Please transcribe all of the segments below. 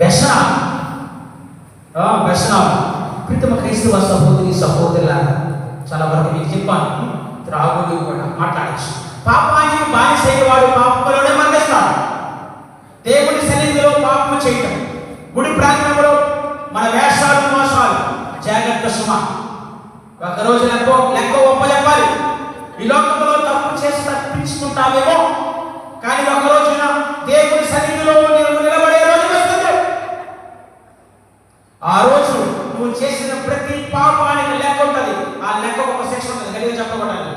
వ్యసనాలు ఆ, వ్యసనాలు క్రైస్తవ సహోదరి సహోదరుల చాలా వరకు నేను చెప్పాను త్రాగుడు కూడా మాట్లాడచ్చు పాపానికి బానిసైనవాడు పాపంలోనే మరణిస్తాడు దేవుని సన్నిధిలో పాపము చేయటం గుడి ప్రాంగణంలో మన వేషాలు మోసాలు జాగ్రత్త సుమ ఒక రోజు లెక్క లెక్క ఒప్ప చెప్పాలి ఈ లోకంలో తప్పు చేసి తప్పించుకుంటామేమో కానీ ఒక రోజున దేవుని సన్నిధిలో ఆ రోజు నువ్వు చేసిన ప్రతి పాపానికి లెక్క ఉంటుంది. ఆ లెక్క ఒక శిక్ష ఉంటుంది. కలిగి చెప్పబడాలి.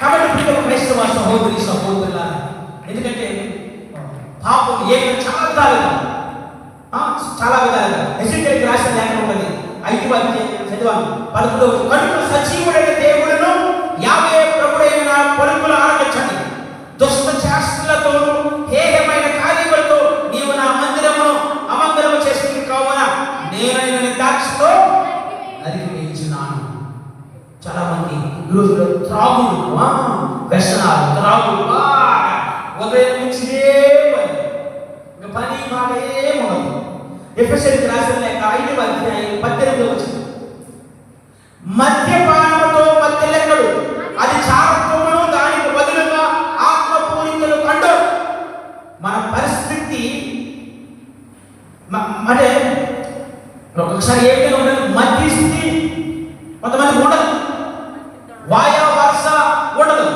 కాబట్టి ప్రియ క్రైస్తవ సహోదరి సహోదరుల ఎందుకంటే పాపం ఏ చాలా విధాలుగా చాలా విధాలుగా ఎసిటెక్ రాసిన లేఖనం ఉంటుంది. ఐదు అధ్యాయం చదివాను. పలుకులు కడుపు సజీవుడైన దేవుడును యావే ప్రభుడైన పలుకులు ఆరంభించండి దుష్ట శాస్త్రులతోనూ మంది త్రాగులు వ్యసనాలు త్రాగులు బాగా. ఉదయం నుంచి ఇదే పని. ఇంకా పని మాట ఏముండదు ఎఫ్ఎస్ఎల్కి రాసిన లేక ఐదు అధ్యాయం పద్దెనిమిది వచ్చింది. మద్యపానముతో మధ్యలెక్కడు అది చారత్వమును దానికి బదులుగా ఆత్మపూరితలు కండు మన పరిస్థితి అంటే ఒక్కొక్కసారి ఏమైనా ఉండదు మధ్య స్థితి కొంతమంది ఉండదు. వాయా వరుస ఉండదు.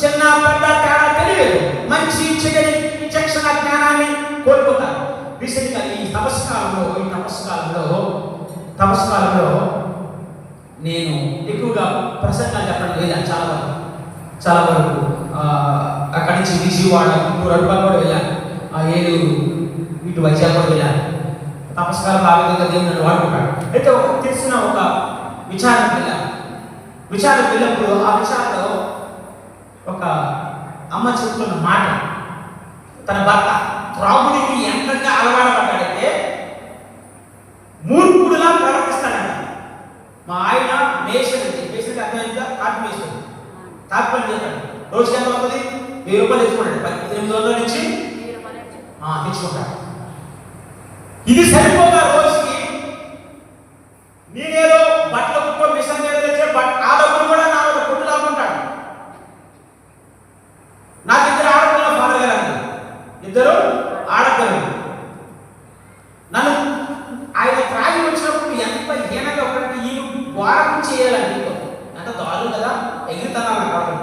చిన్న పెద్ద తేడా తెలియదు. మంచి చెడని విచక్షణ జ్ఞానాన్ని కోల్పోతారు. రీసెంట్గా ఈ తపస్కాలంలో ఈ తపస్కాలంలో తపస్కాలంలో నేను ఎక్కువగా ప్రసంగాలు చెప్పడం వెళ్ళాను చాలా వరకు చాలా వరకు అక్కడి నుంచి విజయవాడ గుంటూరు కూడా వెళ్ళాను. ఆ ఏలూరు ఇటు వైజాగ్ కూడా వెళ్ళాను. తపస్కారం ఆ విధంగా దేవుడు వాడుకుంటాడు. అయితే ఒక తెలిసిన ఒక విచారం వెళ్ళాను. విచారణ వెళ్ళినప్పుడు ఆ విషయాల్లో ఒక అమ్మ చెప్తున్న మాట. తన భర్త త్రాగుడికి ఎంతగా అలవాడబడ్డాడంటే మూర్ఖుడులా ప్రవర్తిస్తాడంట. మా ఆయన మేషన్ మేషన్ అర్థమైందా? కాటు మేషన్ తాకు పని చేస్తాడు రోజుకి ఎంత అవుతుంది వెయ్యి రూపాయలు తెచ్చుకుంటాడు. పది ఎనిమిది వందల నుంచి తెచ్చుకుంటాడు. ఇది సరిపోగా రోజుకి నేనేదో బట్టలు కుప్ప మిషన్ మీద బట్ట బట్ ఆ డబ్బులు కూడా నా ఒక కొట్టు లాక్కుంటాడు నాకు ఇద్దరు ఆడపిల్ల ఫాదర్ గారు అన్నారు. ఇద్దరు ఆడపిల్లలు నన్ను ఆయన త్రాగి వచ్చినప్పుడు ఎంత హీనంగా ఒకటి ఈ వారం చేయాలండి ఎంత దారులు కదా ఎగిరితనాలు నాకు అర్థం.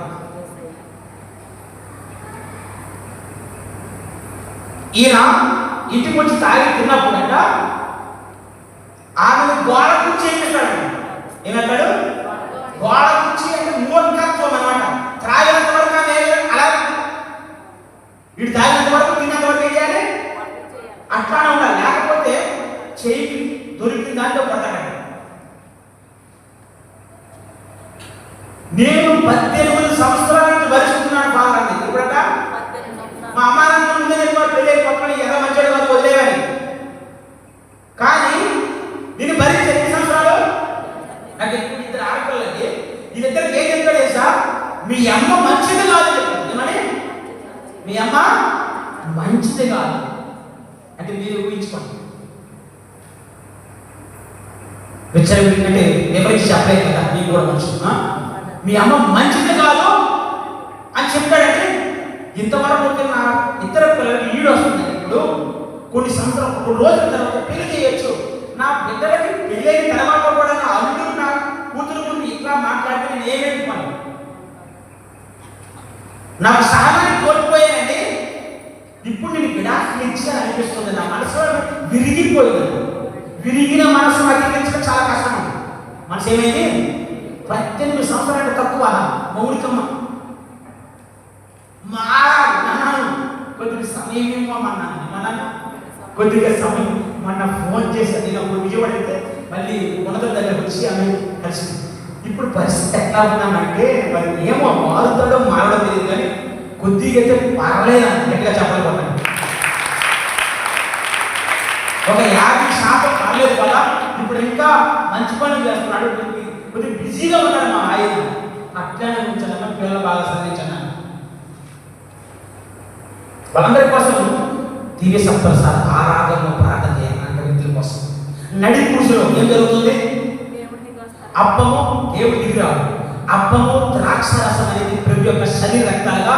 ఈయన ఇంటికి వచ్చి తాగి తిన్నప్పుడంట ఆమెను గోడ కుర్చీ చేపిస్తాడు ఏమంటాడు గోడ కుర్చీ అంటే మూర్ఖత్వం అనమాట త్రాగినంత వరకు ఆమె అలా వీడు తాగినంత వరకు తిన్నంత వరకు ఏం చేయాలి అట్లానే ఉండాలి లేకపోతే చేయికి దొరికిన దాంట్లో పడతాడు నేను పద్దెనిమిది సంవత్సరాల నుంచి భరిస్తున్నాను ఫాదర్ అంది ఇప్పుడట మా అమ్మ నాన్న ముందే చెప్పారు పెళ్ళి పక్కన ఎర్ర మంచోడు కాదు వదిలేవని కానీ నేను భరించి ఎన్ని సంవత్సరాలు నాకు ఇప్పుడు ఇద్దరు ఆడపిల్లలకి వీళ్ళిద్దరికి ఏం చెప్పాడు తెలుసా మీ అమ్మ మంచిది కాదు చెప్పాడు. ఏమని మీ అమ్మ మంచిది కాదు అంటే మీరు ఊహించుకోండి విచ్చలవిడి అంటే ఎవరికి చెప్పలేదు కదా మీకు కూడా మంచి మీ అమ్మ మంచిది కాదు అని చెప్పాడంటే ఇంతవరకు ఒక నా ఇతర పిల్లలకి ఈడు వస్తుంది ఇప్పుడు. కొన్ని సంవత్సరం కొన్ని రోజుల తర్వాత పెళ్ళి చేయొచ్చు. నా బిడ్డలకి పెళ్ళైన తర్వాత కూడా నా అల్లుడు నా కూతురు ముందు ఇట్లా మాట్లాడితే నేను ఏమేమి పని నాకు సహనాన్ని కోల్పోయానండి ఇప్పుడు నేను విడాకులు ఇచ్చాను అనిపిస్తుంది నా మనసులో విరిగిపోయింది. విరిగిన మనసు నాకు సాధ్యమేనే పద్దెనిమిది సంవత్సరాలు తక్కువ. మౌలికమ్మ. మారాను కొద్దిగా సమయం ఇవ్వమన్నాను. ఏమన్నాను? కొద్దిగా సమయం. మొన్న ఫోన్ చేసి నేను అప్పుడు విజయవాడైతే మళ్ళీ ఉన్నత దగ్గర వచ్చి ఆమె కలిసింది. ఇప్పుడు పరిస్థితి ఎట్లా ఉన్నామంటే మరి ఏమో మారుతాడో మారడం తెలియదు కానీ కొద్దిగా అయితే పర్లేదు అని గట్టిగా చెప్పలేకపోతాను ఒక యాభై శాతం పర్లేదు కదా. ఇప్పుడు ఇంకా మంచి పనులు చేస్తున్నాడు. కొద్ది- కొద్దిగా బిజీగా ఉన్నాడు మా ఆయన. అట్లానే ఉంచాను పిల్లలు బాగా చదివించాను వాళ్ళందరి కోసం దివ్య సప్తసారి ఆరాధనలో ప్రార్థన చేయాలి అంటే వ్యక్తుల కోసం. నడి పూజలో ఏం జరుగుతుంది? అప్పము దేవుడి దిగిరావు అప్పము ద్రాక్ష రసం అనేది ప్రభు యొక్క శరీర రక్తాలుగా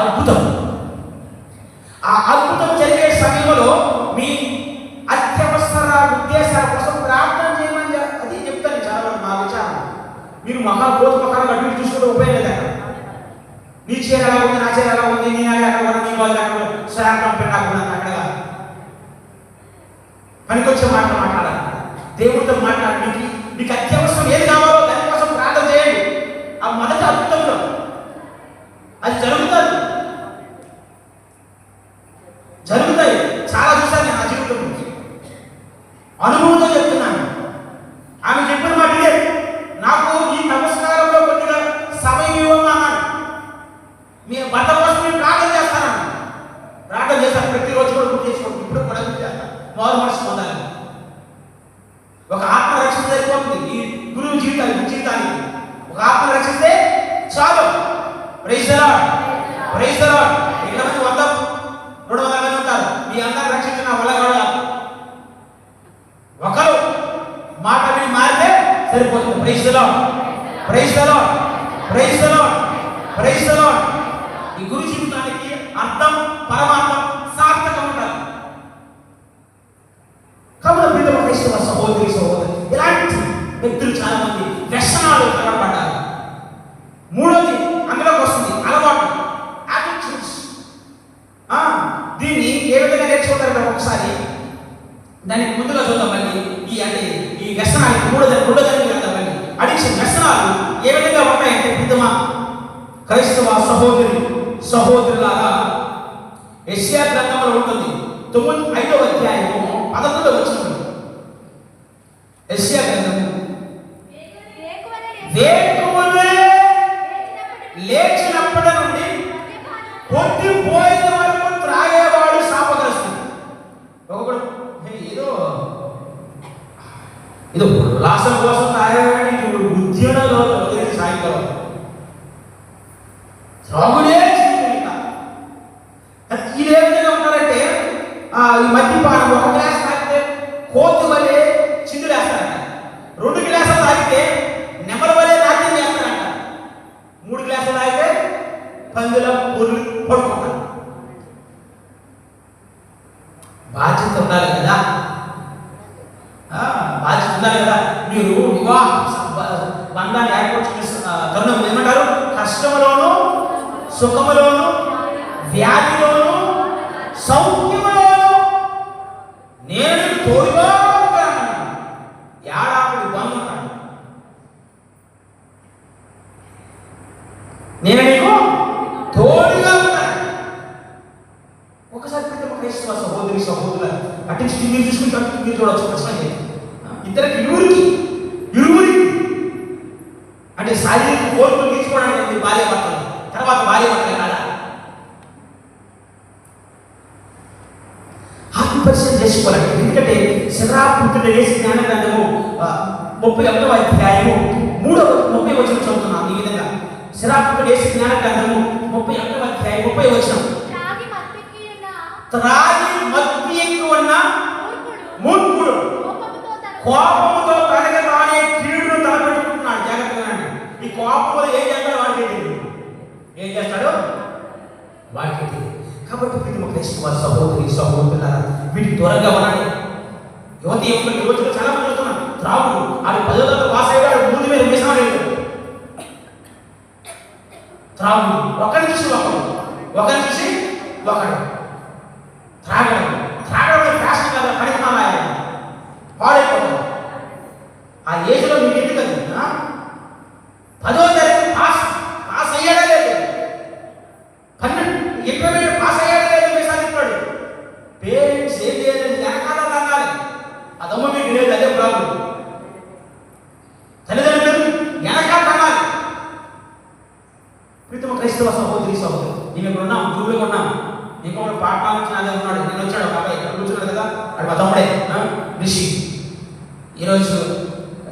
అద్భుతం. ఆ అద్భుతం జరిగే సమయంలో మీ అత్యవసర ఉద్దేశాల కోసం ప్రార్థన చేయమని అది చెప్తాను చాలా మంది మా విచారం మీరు మహాభూత మకాలు అటు ఇటు చూసుకుంటే ఉపయోగం నీ చీర ఎలా ఉంది నా చీర ఎలా ఉంది నేను నగ ఎక్కడ నీ వాళ్ళు ఎక్కడ ఉంది శ్రాంతం పెట్టకుండా అక్కడ పనికొచ్చే మాట మాట్లాడాలి. దేవుడితో మాట్లాడడానికి మీకు మీకు అత్యవసరం ఏది కావాలో దానికోసం ప్రార్థన చేయండి. ఆ మొదటి అద్భుతంలో. అది జరుగుతుంది జరుగుతాయి చాలా చూసాను నేను నా జీవితంలో అనుభవంతో చెప్తున్నాను ఆమె చెప్పిన మాట ఇదే నాకు ఈ నమస్కారంలో కొద్దిగా సమయం ఇవ్వమని అన్నాడు మీ భర్త కోసం నేను ప్రార్థన చేస్తాను ప్రార్థన చేస్తాను ప్రతిరోజు కూడా గుర్తు చేసుకోండి. ఇప్పుడు కూడా గుర్తు చేస్తాను మారు మనసు పొందాలి ఒక ఆత్మరక్షణ సరిపోతుంది ఈ గురువు జీవితానికి జీవితానికి ఒక ఆత్మ రక్షిస్తే చాలు ప్రైజ్ ప్రైజ్ ఇక్కడ మంది వంద రెండు వందల మంది ఉంటారు. మీ అందరు రక్షించిన వల్ల కూడా ఒకరు మాట విని మారితే సరిపోతుంది. ప్రైజ్ ప్రైజ్ ప్రైజ్ ప్రైజ్ ఈ 박수 한번 నేను నీకు తోడుగా ఉంటాను ఒకసారి ప్రతి క్రైస్తవ సహోదరి సహోదరుల అటెన్షన్ మీరు చూసుకుంటే మీరు చూడవచ్చు ప్రశ్న ఇద్దరికి ఇరువురికి ఇరువురికి అంటే శారీరక కోరికలు తీసుకోవడానికి భార్య భర్తలు తర్వాత భార్య భర్తలు కాదా? ఆత్మపరిచయం చేసుకోవాలండి. ఎందుకంటే శరాపుత్రుడు వేసి జ్ఞాన గ్రంథము ముప్పై ఒకటవ అధ్యాయము మూడవ ముప్పై వచనం శరాపుత్రుడు వేసి జ్ఞాన గ్రంథము ముప్పై ఒకటవ అధ్యాయం ముప్పై వచనం. త్రాగి మత్తి ఎక్కువ ఉన్న మూర్ఖుడు కోపముతో తనకి తానే కీడును తలపెట్టుకుంటున్నాడు. జాగ్రత్తగా ఈ కోపంలో ఏం చేస్తాడు వాడికి ఏం చేస్తాడు? వాడికి కాబట్టి ప్రతి ఒక్క క్రైస్తవ సహోదరి సహోదరులారా వీటికి దూరంగా ఉండండి. యువతి యువకులు యువతులు చాలా మంది త్రాగుడు ఆడు పదో త్రాగుడు ఒకరి చూసి ఒకడు. ఒకరి చూసి ఒకడు. త్రాగడం ఫ్యాషన్ కదా పనికిమాలాయ పాడైపోతాం ఆ ఏజ్లో మీకు ఎందుకు అది ఆ? పదో తరగతి పాస్ పాస్ అయ్యాడా లేదు పన్నెండు ఇంటర్మీడియట్ పాస్ అయ్యాడా లేదు మీ సాధిస్తాడు పేరెంట్స్ ఏం చేయాలి వెనకాల అనాలి అదమ్మ మీకు లేదు అదే ప్రాబ్లం తల్లిదండ్రులు వెనకాల అనాలి ప్రీతమ క్రైస్తవ సహోదరి సహోదరు నేను ఇక్కడ ఉన్నాం గురువులో ఉన్నాం ఇంకొకటి పాఠాలు వచ్చిన అదే ఉన్నాడు నేను వచ్చాడు ఒక అబ్బాయి ఇక్కడ కూర్చున్నాడు కదా అది మా తమ్ముడే ఆ? రిషి. ఈరోజు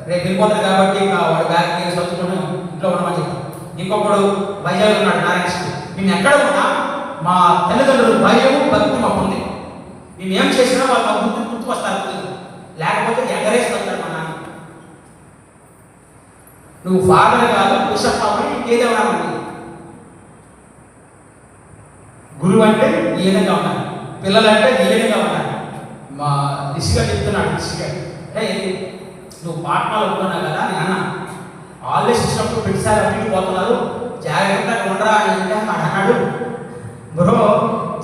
రేపు వెళ్ళిపోతారు కాబట్టి వాడు బ్యాగ్ తీసి సర్దుకొని ఇంట్లో ఉండమని చెప్పాను ఇంకొకడు వైజాగ్ ఉన్నాడు నారాయణ నేను ఎక్కడ ఉన్నా మా తల్లిదండ్రులు భయం భక్తి మాకు ఉంది. మేమేం చేసినా వాళ్ళు మా గుర్తు గుర్తుకొస్తారు పిల్లలు. లేకపోతే ఎగరేస్తాడు మా నాన్న. నువ్వు ఫాదర్ కాదు బిషప్ అవ్వని ఇంకేదేమన్నా ఉంది. గురువు అంటే ఈ విధంగా ఉండాలి. పిల్లలు అంటే ఈ విధంగా ఉండాలి. మా దిశగా చెప్తున్నాడు దిశగా అంటే నువ్వు పాఠాలు ఉంటున్నావు కదా నేను అన్నా. ఆల్వేస్ ఇచ్చినప్పుడు ప్రతిసారి అటు పోతున్నారు. జాగ్రత్తగా ఉండరా అని అంటే అన్నాడు బ్రో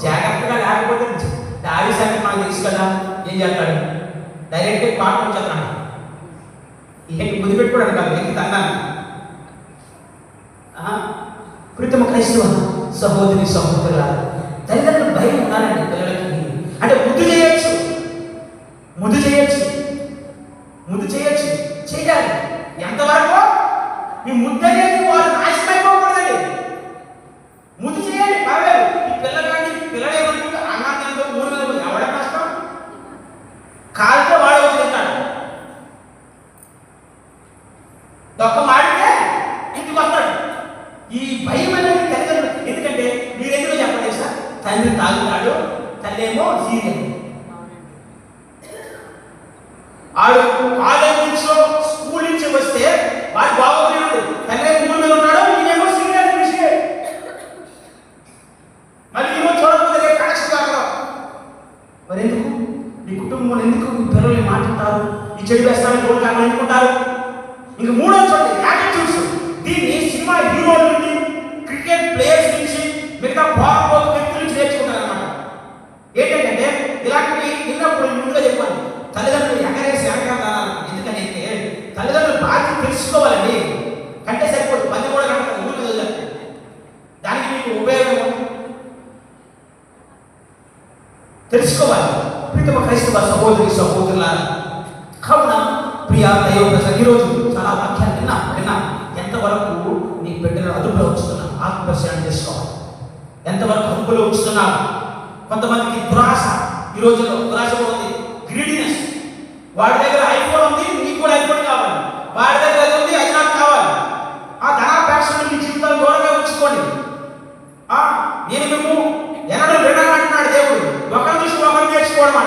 జాగ్రత్తగా లేకపోతే డాడీ సంగతి మనకు తెలుసు కదా. ఏం చేస్తాడు? డైరెక్ట్గా పాట వచ్చేస్తాను ఏంటి ముద్దు పెట్టుకోవడానికి కాదు ఏంటి తన్నాను ప్రీతమ క్రైస్తవ సహోదరి సహోదరుల తల్లిదండ్రులు భయం ఉండాలండి పిల్లలకి అంటే ముద్దు చేయొచ్చు ముద్దు చేయొచ్చు ముద్దు చేయాలి. ఎంతవరకు మీ ముద్దు అనేది వారు నాశనం అయిపోకూడదండి ముద్దు చేయాలి పర్లేదు ఈ పిల్లగాడి పిల్లలు ఏమనుకుంటే అన్నార్థంతో ఊరి మీద పోయి ఎవడ కష్టం కాలితో వాడే వదిలేస్తాడు దొక్క మాడితే ఇంటికి వస్తాడు ఈ భయం అనేది తల్లిదండ్రులు ఎందుకంటే మీరు ఎందుకు చెప్పండి సార్ తండ్రి తాగుతాడు తల్లి ఏమో సీరియల్ ఆడు కాలేజ్ నుంచో స్కూల్ నుంచి వస్తే వాడు బాగోలేదు తండ్రి ఊరి మీద ఉన్నాడు నేనేమో సీరియల్ విషయం మళ్ళీ ఈరోజు చూడకపోతే రేపు కనెక్షన్ కాగలవు మరి ఎందుకు నీ కుటుంబంలో ఎందుకు మీ పిల్లల్ని మాట్లాడతారు ఈ చెడు వేస్తారని రోడ్డు కాకుండా అనుకుంటారు ఇంక మూడో చోట యాటిట్యూడ్స్ దీన్ని సినిమా హీరోల నుండి క్రికెట్ ప్లేయర్స్ నుంచి మిగతా బాల్ వ్యక్తుల నుంచి నేర్చుకుంటారు అనమాట ఏంటంటే ఇలాంటివి విన్నప్పుడు నేను ముందుగా చెప్పాను తల్లిదండ్రులు ఎగరేసి ఎగరాలి ఎందుకంటే తల్లిదండ్రులు బాధ్యత తెలుసుకోవాలండి కంటే సరిపోదు పది కూడా కంటే ఊరికి వదిలేదు దానికి మీకు ఉపయోగం తెలుసుకోవాలి ప్రీతమ క్రైస్తవ సహోదరి సహోదరుల కావున ప్రియ దైవ ప్రజలు ఈరోజు చాలా వాక్యాలు విన్నా విన్నా. ఎంతవరకు నీ బిడ్డలను అదుపులో ఉంచుతున్నా? ఆత్మపరిశీలన చేసుకోవాలి. ఎంతవరకు అదుపులో ఉంచుతున్నా? కొంతమందికి దురాశ. ఈ రోజుల్లో దురాశ ఉంది. గ్రీడినెస్ వాడి దగ్గర ఐఫోన్ ఉంది నీకు కూడా ఐఫోన్ కావాలి వాడి దగ్గర అది ఉంది అది నాకు కావాలి ఆ ధనాపేక్ష మీ జీవితాలు దూరంగా ఉంచుకోండి ఆ, నేను మేము ఎన్నడూ వినాలంటున్నాడు దేవుడు ఒకరి చూసి ఒకరు నేర్చుకోవడం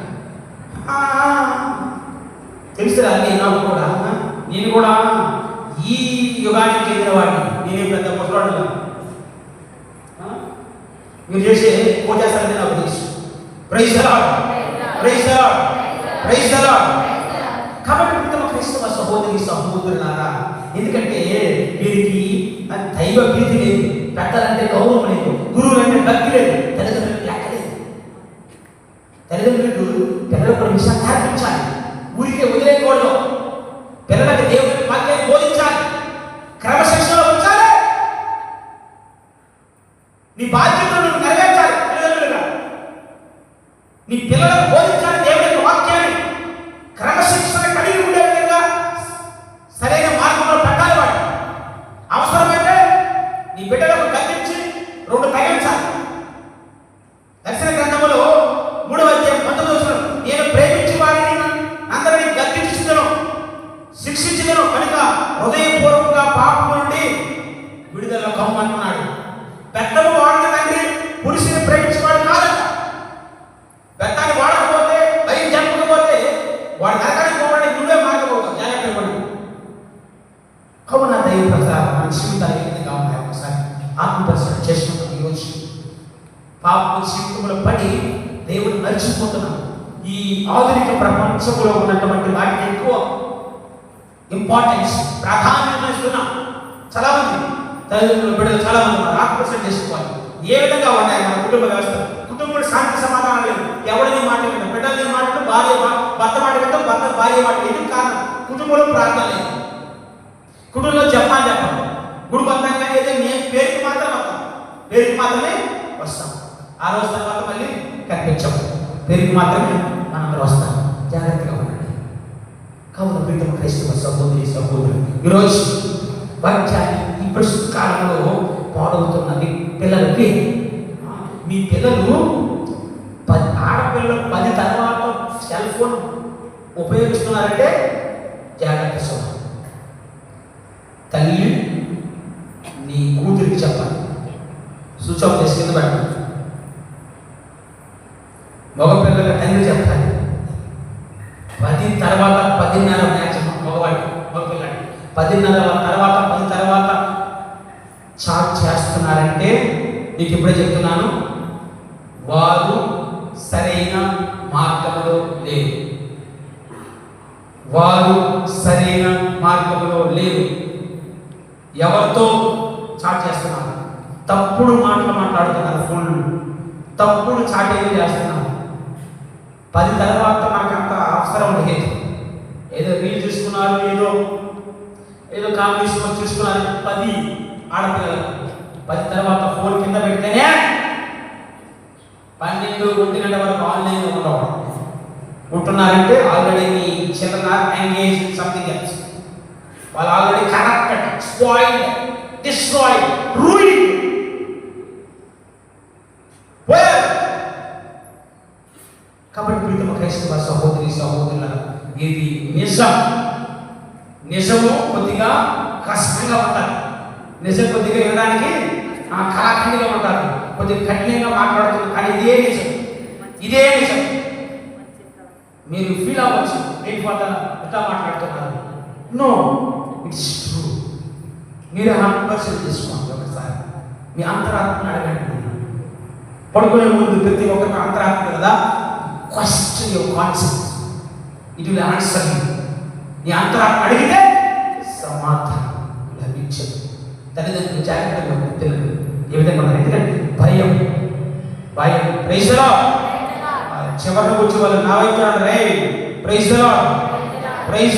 తెలుసు తెలుసురా అన్నీ నాకు కూడా. నేను కూడా ఈ యుగానికి చెందిన వాడిని నేనే పెద్ద ముసలాడు మీరు చేసే పూజాసాలని నాకు తెలుసు. ప్రైజ్ ప్రైజ్ ప్రైజ్ కాబట్టి ప్రియతమ క్రైస్తవ సహోదరి సహోదరులారా ఎందుకంటే వీరికి దైవ భీతి లేదు. పెద్దలంటే గౌరవం లేదు. గురువులంటే భక్తి లేదు. తల్లిదండ్రులకు లెక్క లేదు. తల్లిదండ్రులకు పిల్లలకు కొన్ని విషయాలు నేర్పించాలి ఊరికే వదిలేయకూడదు పిల్లలకి దేవుని వాక్యాన్ని బోధించాలి క్రమశిక్షణలో ఉంచాలి నీ బాధ్యతను నువ్వు నెరవేర్చాలి తల్లిదండ్రులుగా నీ పిల్లలకు బోధించాలి దేవుని యొక్క వాక్యాన్ని క్రమశిక్షణ కలిగి ఉండే విధంగా సరైన మార్గంలో పెట్టాలి వాడు అవసరమైతే నీ బిడ్డలకు గద్దించి రెండు తగిలించాలి దర్శన గ్రంథములో మూడవ అధ్యాయం పంతొమ్మిది వచ్చిన నేను ప్రేమించి వారిని అందరినీ గద్దించుతున్నాను శిక్షించదను కనుక హృదయపూర్వకంగా పాపం నుండి విడుదల కమ్మన్నాడు పెద్దలు వాడిన తండ్రి పురుషుని ప్రేమించేవాడు కాదట. పెద్దాన్ని వాడకపోతే భయం చెప్పకపోతే వాడు నరకానికి పోవడానికి నువ్వే మార్గపోతావు. జాగ్రత్త పడి కావున దైవ ప్రజల మన జీవితాలు ఏ విధంగా ఉన్నాయి ఒకసారి ఆత్మపరిశీలన చేసుకుంటాం ఈరోజు పాప జీవితంలో పడి దేవుడు మర్చిపోతున్నాం ఈ ఆధునిక ప్రపంచంలో ఉన్నటువంటి ఇంపార్టెన్స్ ప్రాధాన్యత ఇస్తున్నాం. చాలా మంది తల్లిదండ్రులు బిడ్డలు చాలా మంది ఉన్నారు. ఆత్మపరిశీలన చేసుకోవాలి. ఏ విధంగా ఉన్నాయి? మన కుటుంబ వ్యవస్థ. కుటుంబంలో శాంతి సమాధానం లేదు ఎవరిని మాట వింటాం బిడ్డలని మాట భార్య భర్త మాట వింటాం భర్త భార్య మాట ఎందుకు కారణం? కుటుంబంలో ప్రార్థన లేదు. కుటుంబంలో చెప్పాలి చెప్పాలి. గుడి వస్తాం అయితే మేము పేరుకి మాత్రం వస్తాం. పేరుకి మాత్రమే వస్తాం. ఆ రోజు తర్వాత మళ్ళీ కనిపించాం పేరుకి మాత్రమే మనందరూ వస్తాం. జాగ్రత్తగా ఉండండి కావున ప్రీతమ క్రైస్తవ సహోదరి సహోదరు. ఈరోజు వాక్యాన్ని ఈ ప్రస్తుత కాలంలో పాడవుతున్నది పిల్లలకి మీ పిల్లలు పది ఆడపిల్లలు పది తర్వాత సెల్ ఫోన్ ఉపయోగిస్తున్నారంటే జాగ్రత్త సోమ తల్లి నీ కూతురికి చెప్పాలి స్విచ్ ఆఫ్ చేసి కింద పెట్టాలి మగపిల్లల తండ్రి చెప్పాలి పది తర్వాత పదిన్నర మ్యాక్సిమం మగవాడి మగపిల్లాడి పదిన్నర తర్వాత పది తర్వాత చాట్ చేస్తున్నారంటే నీకు ఇప్పుడే చెప్తున్నాను వారు సరైన మార్గంలో లేరు. వారు సరైన మార్గంలో లేరు. ఎవరితో చాట్ చేస్తున్నారు? తప్పుడు మాటలు మాట్లాడుతున్నారు ఫోన్లు తప్పుడు చాటింగ్ చేస్తున్నారు. పది తర్వాత మనకు అంత అవసరం లేదు. ఏదో రీల్ చూసుకున్నారు ఏదో ఏదో కాంబినేషన్ చూసుకున్నారు పది ఆడపిల్లలు పది తర్వాత ఫోన్ కింద పెడితేనే పన్నెండు ఒంటి గంట వరకు ఆన్లైన్ ఉండవు ఉంటున్నారంటే already me children are engage something else వాళ్ళు already corrupted spoiled destroyed ruined కాబట్టి ప్రీతమ క్రైస్తవ సహోదరి సహోదరుల ఇది నిజం. నిజము కొద్దిగా కష్టంగా ఉంటారు నిజం కొద్దిగా వినడానికి ఆ కళాఖండిగా ఉంటారు. కొంచెం కఠినంగా మాట్లాడుతున్నారు కానీ ఇదే నిజం. ఇదే నిజం. మీరు ఫీల్ అవ్వచ్చు. ఏంటి ఫాదర్ ఎట్లా మాట్లాడుతున్నారు నో ఇట్స్ ట్రూ మీరు హండ్రెడ్ పర్సెంట్ తీసుకోండి ఒకసారి. మీ అంతరాత్మని అడగండి. పడుకునే ముందు ప్రతి ఒక్కరికి అంతరాత్మ కదా? Question your concept it will answer నీ అంతరాత్మ అడిగితే సమాధానం లభించదు. తల్లిదండ్రులు జాగ్రత్తగా ఉండాలి పిల్లలు ఏ విధంగా ఉన్నారు? ఎందుకంటే భయం. భయం. ప్రైజ్లో చివరిని కూర్చో వాళ్ళు నా వైపు రే ప్రైజ్ ప్రైజ్